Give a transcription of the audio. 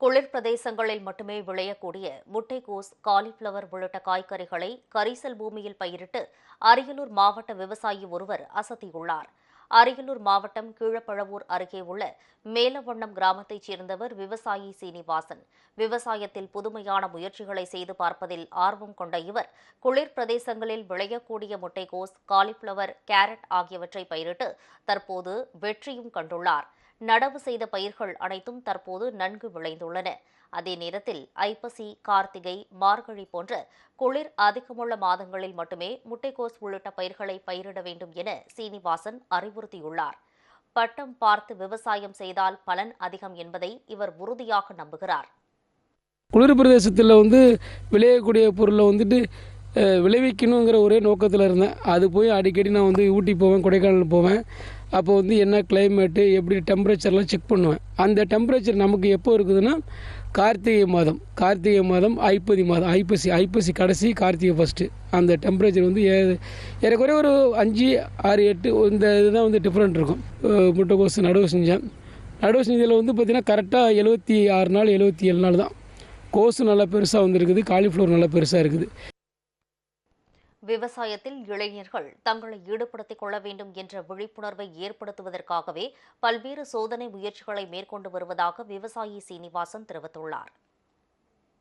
குளிர் பிரதேசங்களில் மட்டுமே விளையக்கூடிய முட்டைகோஸ் காலிஃபிளவர் உள்ளிட்ட காய்கறிகளை கரிசல் பூமியில் பயிரிட்டு அரியலூர் மாவட்ட விவசாயி ஒருவர் அசத்தியுள்ளார். அரியலூர் மாவட்டம் கீழப்பழவூர் அருகே உள்ள மேலவண்ணம் கிராமத்தைச் சேர்ந்தவர் விவசாயி சீனிவாசன். விவசாயத்தில் புதுமையான முயற்சிகளை செய்து பார்ப்பதில் ஆர்வம் கொண்ட இவர் குளிர் பிரதேசங்களில் விளையக்கூடிய முட்டைகோஸ் காலிஃபிளவர் கேரட் ஆகியவற்றை பயிரிட்டு தற்போது வெற்றியும் கண்டுள்ளார். நடவு செய்த பயிர்கள் அனைத்தும் தற்போது நன்கு விளைந்துள்ளன. அதே நேரத்தில் ஐப்பசி கார்த்திகை மார்கழி போன்ற குளிர் அதிகமுள்ள மாதங்களில் மட்டுமே முட்டைக்கோஸ் உள்ளிட்ட பயிர்களை பயிரிட வேண்டும் என சீனிவாசன் அறிவுறுத்தியுள்ளார். பட்டம் பார்த்து விவசாயம் செய்தால் பலன் அதிகம் என்பதை இவர் உறுதியாக நம்புகிறார். குளிர் பிரதேசத்தில் வந்து விளையக்கூடிய பொருளை வந்துட்டு விளைவிக்கணுங்கிற ஒரே நோக்கத்தில் இருந்தேன். அது போய் அடிக்கடி நான் வந்து ஊட்டி போவேன் கொடைக்கானல் போவேன். அப்போ வந்து என்ன கிளைமேட்டு எப்படி டெம்பரேச்சர்லாம் செக் பண்ணுவேன். அந்த டெம்பரேச்சர் நமக்கு எப்போ இருக்குதுன்னா கார்த்திகை மாதம். கார்த்திகை மாதம் ஐப்பதி மாதம். ஐப்பசி ஐப்பசி கடைசி கார்த்திகை ஃபஸ்ட்டு அந்த டெம்பரேச்சர் வந்து ஏ ஏறக்குறைய ஒரு அஞ்சு ஆறு எட்டு இந்த இதுதான் வந்து டிஃப்ரெண்ட் இருக்கும். முட்டைக்கோசு நடவு செஞ்சேன். நடவு செஞ்சதில் வந்து பார்த்திங்கன்னா கரெக்டாக எழுபத்தி ஆறு நாள் எழுபத்தி ஏழு நாள் தான். கோஸு நல்லா பெருசாக வந்துருக்குது. காலிஃப்ளவர் நல்லா பெருசாக இருக்குது. விவசாயத்தில் இளைஞர்கள் தங்களை ஈடுபடுத்திக் கொள்ள வேண்டும் என்ற விழிப்புணர்வை ஏற்படுத்துவதற்காகவே பல்வேறு சோதனை முயற்சிகளை மேற்கொண்டு வருவதாக விவசாயி சீனிவாசன் தெரிவித்துள்ளார்.